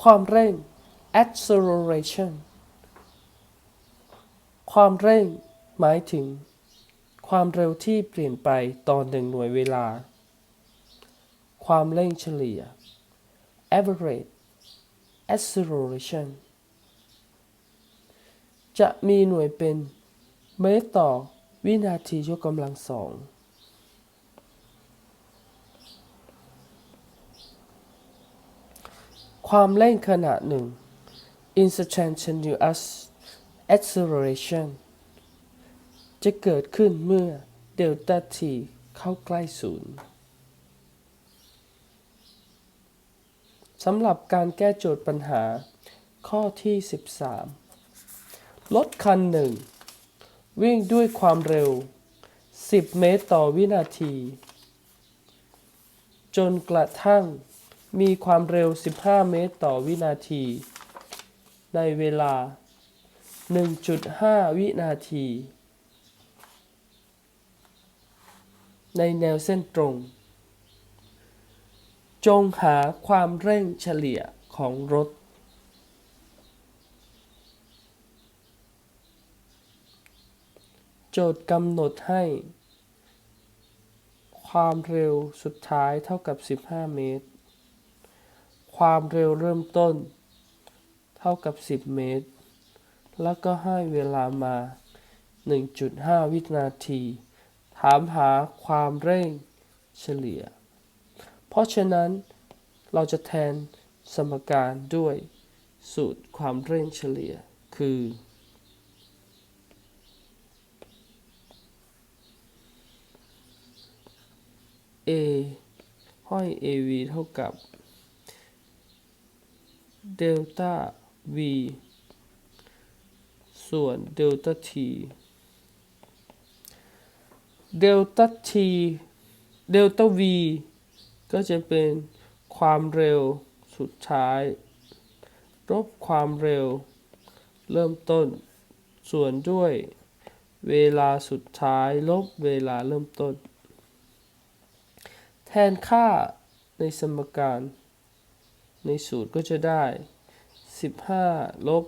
ความเร่ง acceleration ความเร่งหมายถึง ความเร็วที่เปลี่ยนไปต่อหนึ่งหน่วยเวลา ความเร่งเฉลี่ย average acceleration จะมีหน่วยเป็น เมตรต่อวินาทียกกำลังสอง ความเร่งขณะหนึ่ง instantaneous acceleration จะเกิดขึ้นเมื่อเดลต้า t เข้าใกล้ศูนย์สำหรับการแก้โจทย์ปัญหาข้อที่ 13 รถคันหนึ่ง วิ่งด้วยความเร็ว 10 เมตรต่อวินาที จนกระทั่ง มีความเร็ว 15 เมตรต่อวินาที ในเวลา 1.5 วินาที ในแนวเส้นตรง จงหาความเร่งเฉลี่ยของรถ โจทย์กำหนดให้ ความเร็วสุดท้ายเท่ากับ 15 เมตร ความเร็วเริ่มต้น เท่ากับ 10 เมตร แล้วก็ให้เวลามา 1.5 วินาที ถามหาความเร่งเฉลี่ย เพราะฉะนั้นเราจะแทนสมการด้วยสูตรความเร่งเฉลี่ย คือ a ห้อย av เท่ากับ เดลต้า v ส่วนเดลต้า t เดลต้า t เดลต้า v ก็จะเป็นความเร็วสุดท้ายลบความเร็ว เริ่มต้น ส่วนด้วย เวลาสุดท้ายลบเวลาเริ่มต้น แทนค่าในสมการ ในสูตรก็จะได้ 15ลบ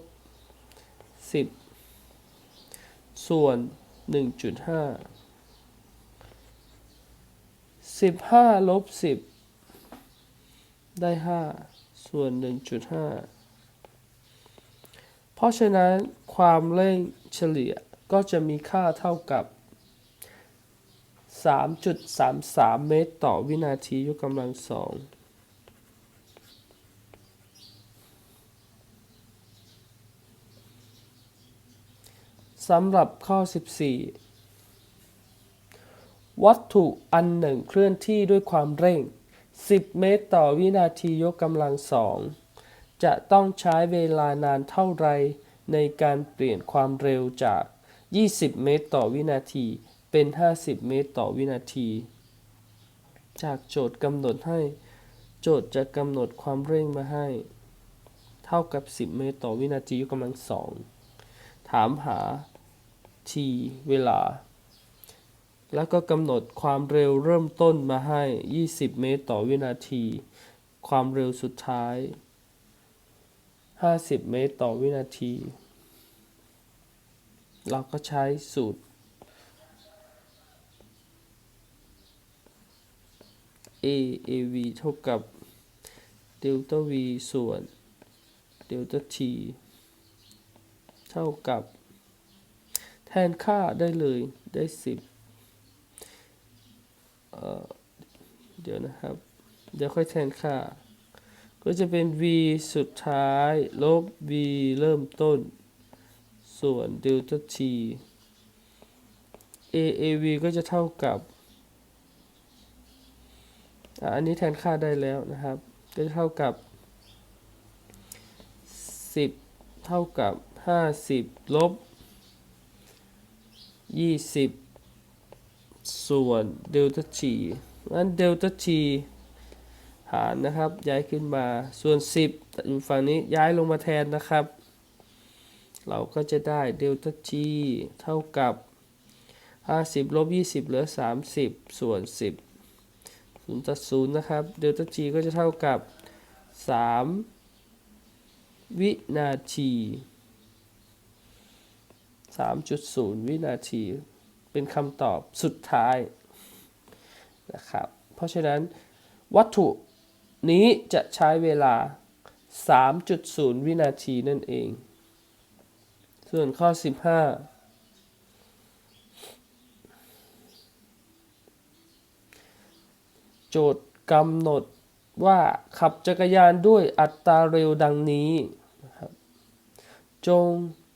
10ส่วน1.5 15ลบ10ได้5ส่วน1.5เพราะฉะนั้นความเร่งเฉลี่ยก็จะมีค่าเท่ากับ 3.33 เมตรต่อวินาทียกกำลังสอง สำหรับข้อ 14 วัตถุอันหนึ่งเคลื่อนที่ด้วยความเร่ง 10 เมตรต่อวินาทียกกำลังสอง จะต้องใช้เวลานานเท่าไรในการเปลี่ยนความเร็วจาก 20 เมตรต่อวินาที เป็น 50 เมตรต่อวินาที จากโจทย์กำหนดให้ โจทย์จะกำหนดความเร่งมาให้ เท่ากับ 10 เมตรต่อวินาทียกกำลังสองถามหา t เวลา แล้วก็กำหนดความเร็วเริ่มต้นมาให้ 20 เมตรต่อวินาที ความเร็วสุดท้าย 50 เมตรต่อวินาที เราก็ใช้สูตร a av เท่ากับ delta v ส่วน delta t เท่ากับ แทนค่าได้เลยได้10เเดี๋ยวนะครับ เดี๋ยวค่อยแทนค่า ก็จะเป็น v สุดท้าย ลบ v เริ่มต้น ส่วน delta t aav ก็จะเท่ากับ อันนี้แทนค่าได้แล้วนะครับ ก็จะเท่ากับ 10 เท่ากับ 50 ลบ 20ส่วนเดลต้า t งั้นเดลต้า t หารนะครับ ย้ายขึ้นมา ส่วน 10 อยู่ฝั่งนี้ย้ายลงมาแทนนะครับ เราก็จะได้เดลต้า t เท่ากับ 50ลบ20 เหลือ 30 ส่วน 10 0ตัด0นะครับ เดลต้า g ก็จะเท่ากับ 3 วินาที 3.0 วินาที เป็นคำตอบสุดท้ายนะครับ เพราะฉะนั้นวัตถุนี้จะใช้เวลา 3.0 วินาทีนั่นเอง ส่วนข้อ 15โจทย์กำหนดว่าขับจักรยานด้วยอัตราเร็วดังนี้นะครับจง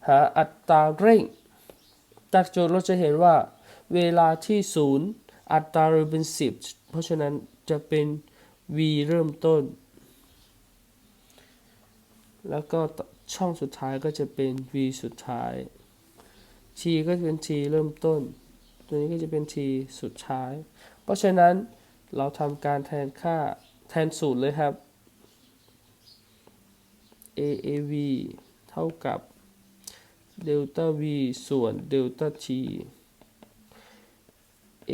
หาอัตราเร่ง จากโจทย์เราจะเห็นว่าเวลาที่ศูนย์อัตราเร็วเป็น 10 เพราะฉะนั้นจะเป็น v เริ่มต้น แล้วก็ช่องสุดท้ายก็จะเป็น v สุดท้าย t ก็จะเป็น t เริ่มต้น ตัวนี้ก็จะเป็น t สุดท้าย เพราะฉะนั้นเราทำการแทนค่าแทนสูตรเลยครับ AAV เท่ากับ เดลต้า v ส่วนเดลต้า t A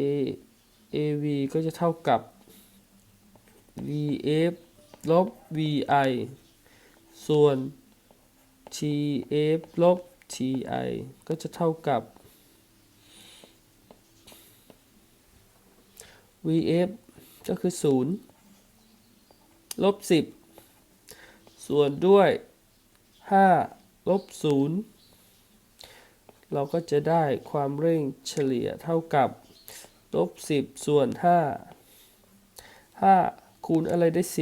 AV ก็จะเท่ากับ VF ลบ VI ส่วน TF ลบ TI ก็จะเท่ากับ VF ก็คือ 0 ลบ 10 ส่วนด้วย 5 ลบ 0 เราก็จะได้ความเร่งเฉลี่ยเท่ากับลบ10 ส่วน 5 5 คูณอะไรได้ 10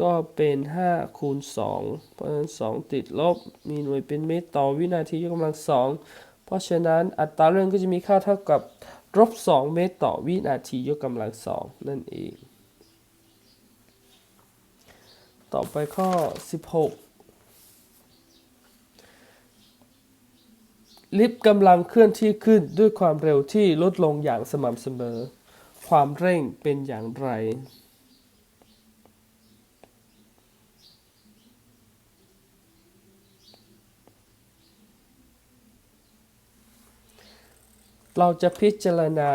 ก็เป็น 5 คูณ 2 เพราะฉะนั้น 2 ติดลบ มีหน่วยเป็นเมตรต่อวินาทียกกำลัง 2 เพราะฉะนั้นอัตราเร่งก็จะมีค่าเท่ากับลบ2เมตรต่อวินาทียกกำลัง 2 นั่นเอง ต่อไปข้อ 16 ลิฟต์กำลังเคลื่อนที่ขึ้นด้วยความเร็วที่ลดลงอย่างสม่ำเสมอ ความเร่งเป็นอย่างไร เราจะพิจารณา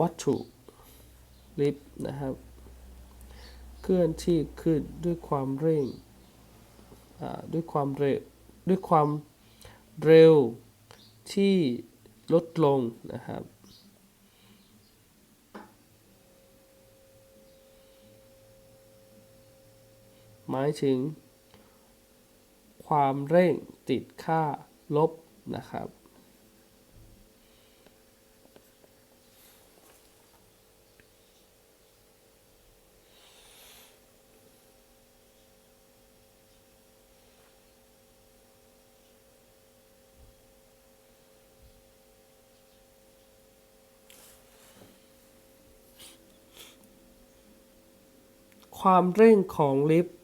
วัตถุลิฟต์นะครับ เคลื่อนที่ขึ้นด้วยความเร่งด้วยความเร็วด้วยความเร็ว ที่ลดลงนะครับ หมายถึงความเร่งติดค่าลบนะครับ ความเร่งของลิฟต์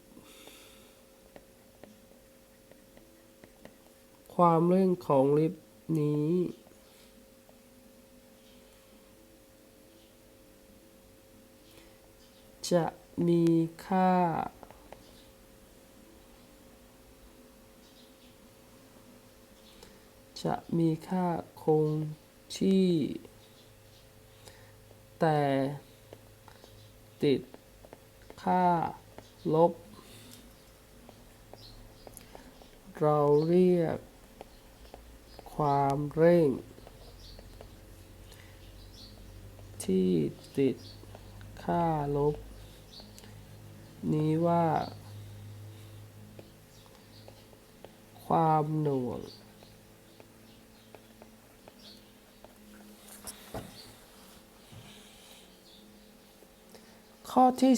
ความเร่งของลิฟต์นี้จะมีค่า จะมีค่าคงที่ แต่ติด ค่าลบ เราเรียก ความเร่ง ที่ติดค่าลบ นี้ว่า ความหน่วง ข้อที่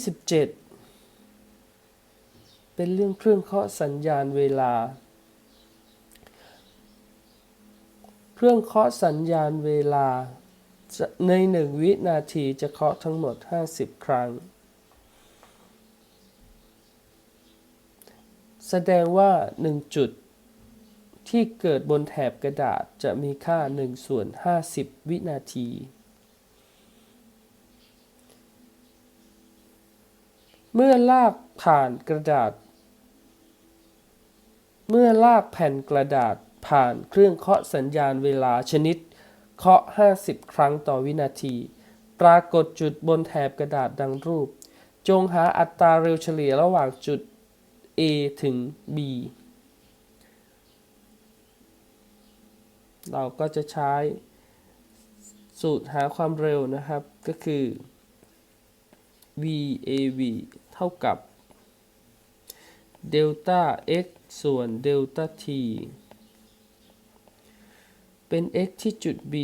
17 เป็นเรื่องเครื่องเคาะสัญญาณเวลา เครื่องเคาะสัญญาณเวลาในหนึ่งวินาทีจะเคาะทั้งหมด 50 ครั้ง แสดงว่า 1 จุดที่เกิดบนแถบกระดาษจะมีค่า1ส่วน50 วินาที เมื่อลากผ่านกระดาษ เมื่อลากแผ่นกระดาษผ่านเครื่องเคาะสัญญาณเวลาชนิด เคาะ 50 ครั้งต่อวินาที ปรากฏจุดบนแถบกระดาษดังรูป จงหาอัตราเร็วเฉลี่ยระหว่างจุด A ถึง B เราก็จะใช้สูตรหาความเร็วนะครับก็คือ VAV ท่ากับเดลต้า x ส่วนเดลต้า t เป็น x ที่จุด B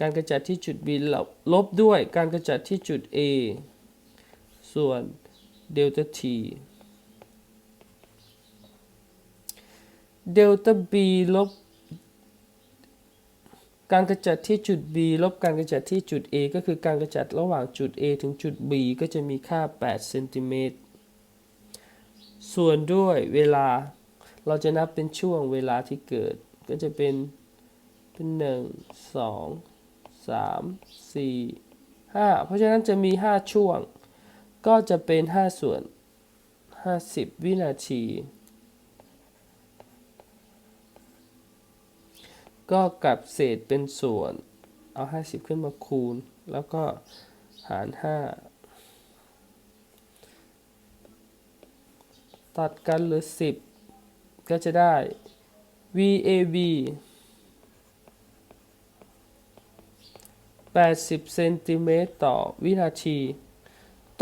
การกระจัดที่จุด B ลบลบด้วยการกระจัดที่จุด A ส่วนเดลต้า t เดลต้า B ลบ การกระจัดที่จุด B ลบการกระจัดที่จุด A ก็คือการกระจัดระหว่างจุด A ถึงจุด B ก็จะมีค่า8เซนติเมตรส่วนด้วยเวลาเราจะนับเป็นช่วงเวลาที่เกิด ก็จะเป็นเป็น1 2 3 4 5เพราะฉะนั้นจะมี5ช่วง ก็จะเป็น5ส่วน50วินาที ก็กลับเศษเป็นส่วน เอา 50 ขึ้นมาคูณ แล้วก็หาร 5 ตัดกันเหลือ 10 ก็จะได้ VAB 80เซนติเมตรต่อวินาที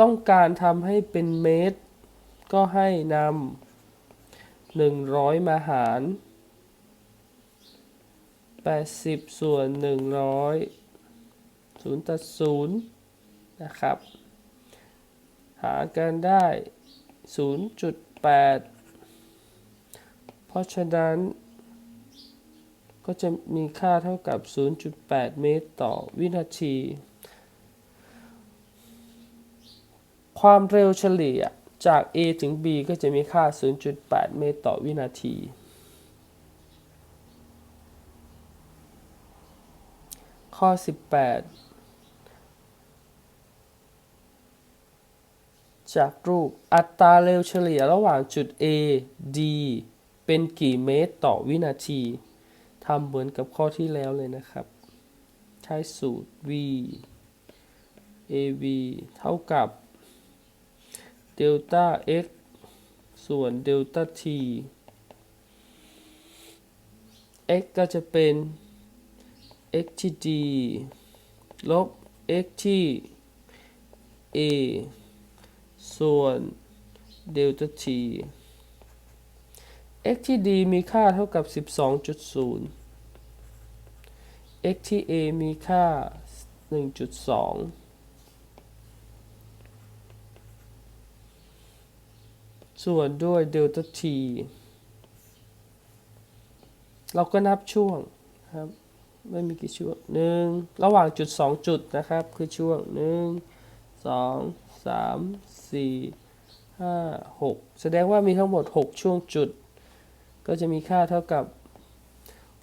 ต้องการทำให้เป็นเมตร ก็ให้นำ100 มาหาร 80 ส่วน 100 0ตัด0นะครับ หารกันได้ 0.8 เพราะฉะนั้น ก็จะมีค่าเท่ากับ 0.8 เมตรต่อวินาที ความเร็วเฉลี่ยจาก A ถึง B ก็จะมีค่า 0.8 เมตรต่อวินาที ข้อ 18 จากรูปอัตราเร็วเฉลี่ยระหว่างจุด A D เป็นกี่เมตรต่อวินาทีทำเหมือนกับข้อที่แล้วเลยนะครับ ใช้สูตร V AV เท่ากับเดลต้า x ส่วนเดลต้า t x ก็จะเป็น x ที่ d ลบ x ที่ a ส่วนเดลต้า t x ที่ d มีค่าเท่ากับ 12.0 x ที่ a มีค่า 1.2ส่วนด้วยเดลต้า t เราก็นับช่วงครับ ไม่มีกี่ช่วงหนึ่งระหว่างจุดสองจุดนะครับ คือช่วงหนึ่งสองสามสี่ห้าหกแสดงว่ามีทั้งหมด 6 ช่วงจุด ก็จะมีค่าเท่ากับ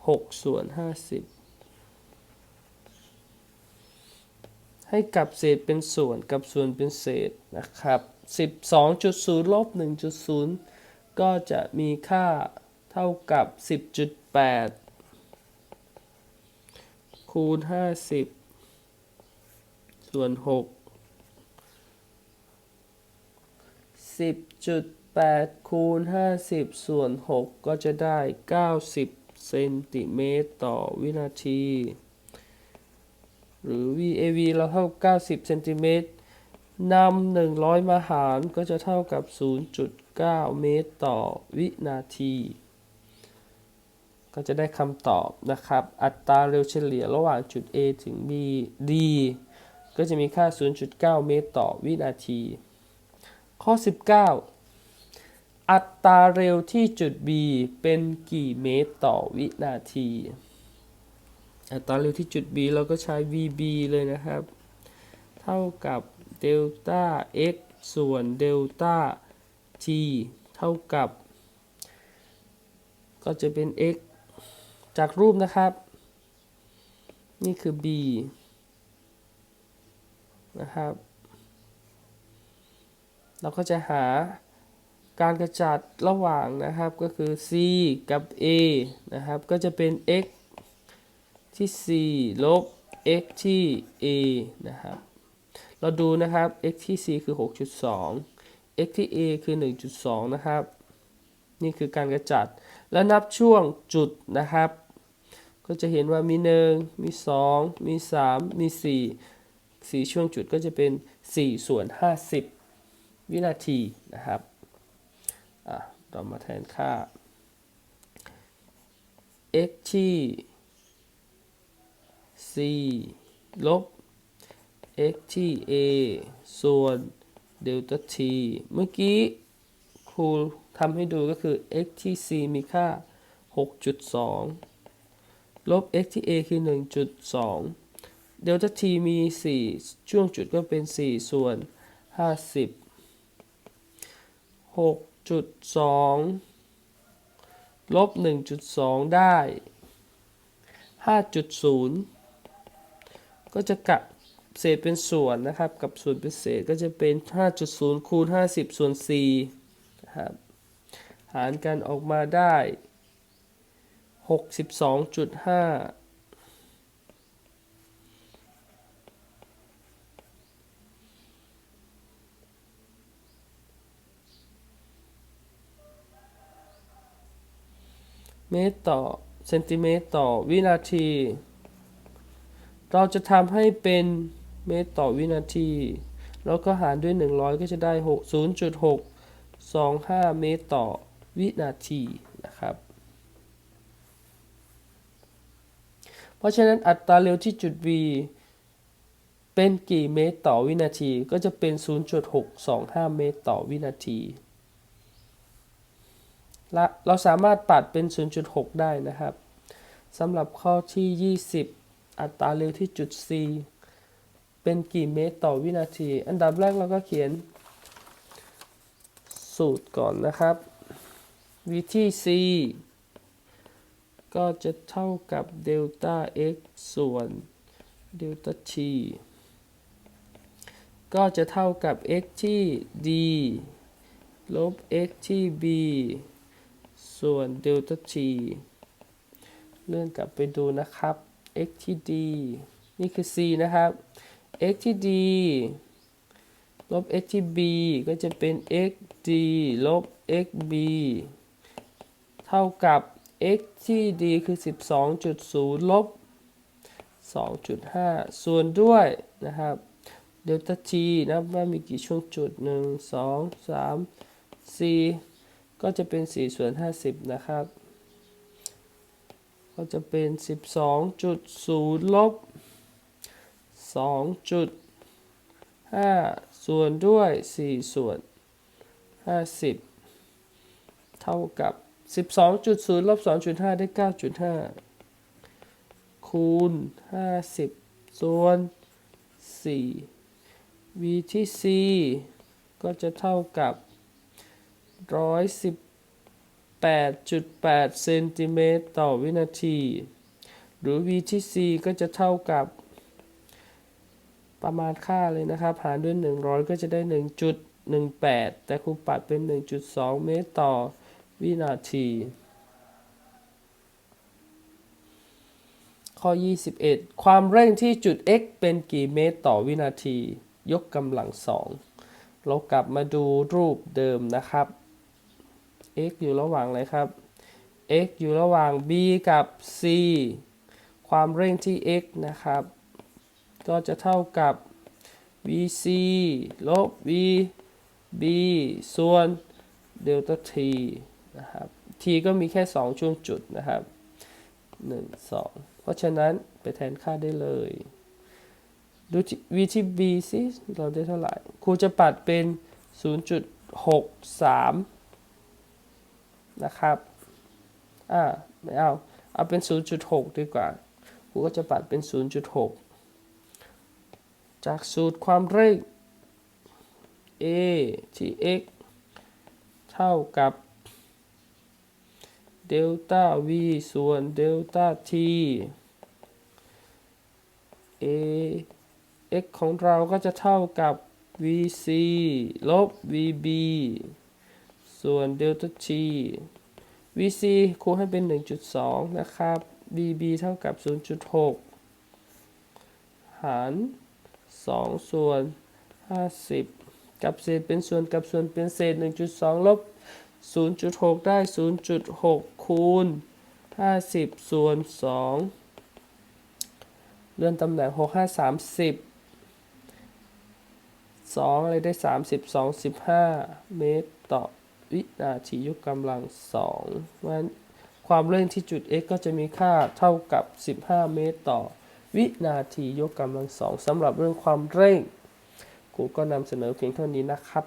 6 ส่วน 50 ให้กับเศษเป็นส่วนกับส่วนเป็นเศษนะครับ 12.0ลบ1.0 ก็จะมีค่าเท่ากับ 10.8 คูณ50ส่วน6 10.8คูณ50ส่วน6ก็จะได้90เซนติเมตรต่อวินาที หรือ VAV เราเท่า 90เซนติเมตรนำ100 มาหารก็จะเท่ากับ 0.9 เมตรต่อวินาที ก็จะได้คำตอบนะครับ อัตราเร็วเฉลี่ยระหว่างจุด A ถึง B D ก็จะมีค่า 0.9 เมตรต่อวินาที ข้อ 19 อัตราเร็วที่จุด B เป็นกี่เมตรต่อวินาที อัตราเร็วที่จุด B เราก็ใช้ VB เลยนะครับ เท่ากับเดลต้า x ส่วนเดลต้า t เท่ากับ ก็จะเป็น x จากรูปนะครับ นี่คือ b นะครับ เราก็จะหาการกระจัดระหว่างนะครับก็คือ c กับ a นะครับ ก็จะเป็น x ที่ c ลบ x ที่ a นะครับ เราดูนะครับ x ที่ c คือ 6.2 x ที่ a คือ 1.2 นะครับ นี่คือการกระจัด แล้วนับช่วงจุดนะครับ ก็จะเห็นว่ามี 1 มี 2 มี 3 มี 4 4 ช่วงจุดก็จะเป็น 4 ส่วน 50 วินาทีนะครับอะเรามาแทนค่า x ที่ c ลบ x ที่ a ส่วนเดลต้า t เมื่อกี้ ครูทำให้ดูก็คือ x ที่ c มีค่า 6.2 ลบ x ที่ a คือ 1.2 เดลต้า t มี 4 ช่วงจุดก็เป็น 4 ส่วน 50 6.2 ลบ 1.2 ได้ 5.0 ก็จะกะเศษเป็นส่วนนะครับ กับส่วนเป็นเศษก็จะเป็น 5.0 คูณ 50 ส่วน 4 นะครับ หารกันออกมาได้ 62.5เมตรต่อเซนติเมตรต่อวินาที เราจะทำให้เป็นเมตรต่อวินาที แล้วก็หารด้วย 100 ก็จะได้ 6 25 เมตรต่อวินาทีนะครับ เพราะฉะนั้นอัตราเร็วที่จุด V เป็นกี่เมตรต่อวินาที ก็จะเป็น 0.625 เมตรต่อวินาที และเราสามารถปัดเป็น 0.6 ได้นะครับสำหรับข้อที่ 20 อัตราเร็วที่จุด C เป็นกี่เมตรต่อวินาที อันดับแรกเราก็เขียน สูตรก่อนนะครับ v ที่ c ก็จะเท่ากับเดลต้า x ส่วนเดลต้า t ก็จะเท่ากับ x ที่ d ลบ x ที่ b ส่วนเดลต้า t เลื่อนกลับไปดูนะครับ x ที่ d นี่คือ c นะครับ x ที่ d ลบ x ที่ b ก็จะเป็น x d ลบ x b เท่ากับ x ที่ d คือ 12.0 ลบ 2.5 ส่วนด้วยนะครับเดลต้า t นะว่ามีกี่ช่วงจุด 1 2 3 4 ก็จะเป็น 4 ส่วน 50 นะครับ ก็จะเป็น 12.0 ลบ 2.5 ส่วนด้วย 4 ส่วน 50 เท่ากับ 12.0ลบ2.5 ได้ 9.5 คูณ 50 ส่วน 4 v ที่ c ก็จะเท่ากับ 118.8 เซนติเมตรต่อวินาที หรือ v ที่ c ก็จะเท่ากับ ประมาณค่าเลยนะครับ หารด้วย 100 ก็จะได้ 1.18 แต่ครูปัดเป็น 1.2 เมตรต่อวินาที ข้อ 21 ความเร่งที่จุด x เป็นกี่เมตรต่อวินาที ยกกำลังสองเรากลับมาดูรูปเดิมนะครับ x อยู่ระหว่างอะไรครับ x อยู่ระหว่าง b กับ c ความเร่งที่ x นะครับ ก็จะเท่ากับ vc ลบ vb ส่วนเดลต้า t นะครับ t ก็มีแค่ 2 ช่วงจุดนะครับ 1 2 เพราะฉะนั้นไปแทนค่าได้เลย ดู v ที่ b สิเราได้เท่าไหร่ ครูจะปัดเป็น 0.63 นะครับ อ่า ไม่เอา เอาเป็น 0.6 ดีกว่า ครูก็จะปัดเป็น 0.6 จากสูตรความเร่ง a ที่ x เท่ากับเดลต้า v ส่วนเดลต้า t a x ของเราก็จะเท่ากับ vc ลบ vb ส่วนเดลต้า t vc ครูให้เป็น 1.2 นะครับ vb เท่ากับ 0.6 หาร 2 ส่วน 50 กับเศษเป็นส่วนกับส่วนเป็นเศษ 1.2 ลบ 0.6 ได้ 0.6 คูณ 50 ส่วน 2 เลื่อนตำแหน่ง 6 5 30 2 อะไรได้ 32 15 เมตรต่อวินาทียกกำลัง2เพราะฉะนั้นความเร่งที่จุด x ก็จะมีค่าเท่ากับ 15 เมตรต่อ วินาทียกกำลังสองสำหรับเรื่องความเร่ง กูก็นำเสนอเพียงเท่านี้นะครับ